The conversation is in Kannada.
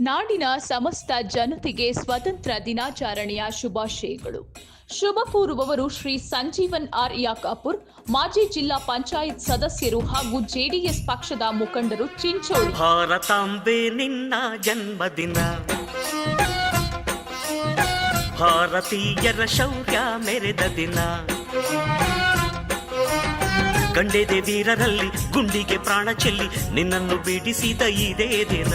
ನಾಡಿನ ಸಮಸ್ತ ಜನತೆಗೆ ಸ್ವತಂತ್ರ ದಿನಾಚರಣೆಯ ಶುಭಾಶಯಗಳು. ಶುಭ ಕೋರುವವರು ಶ್ರೀ ಸಂಜೀವನ್ ಆರ್ ಯಾಕಾಪುರ್, ಮಾಜಿ ಜಿಲ್ಲಾ ಪಂಚಾಯತ್ ಸದಸ್ಯರು ಹಾಗೂ ಜೆಡಿಎಸ್ ಪಕ್ಷದ ಮುಖಂಡರು ಚಿಂಚೋಳಿ. ಭಾರತಾಂಬೆ ನಿನ್ನ ಜನ್ಮದಿನ. ಭಾರತೀಯರ ಶೌರ್ಯ ಮೆರೆದ ದಿನ. ಗಂಡೆದೆ ವೀರರಲ್ಲಿ ಗುಂಡಿಗೆ ಪ್ರಾಣ ಚೆಲ್ಲಿ ನಿನ್ನನ್ನು ಬಿಡಿಸಿದ ಇದೇ ದಿನ.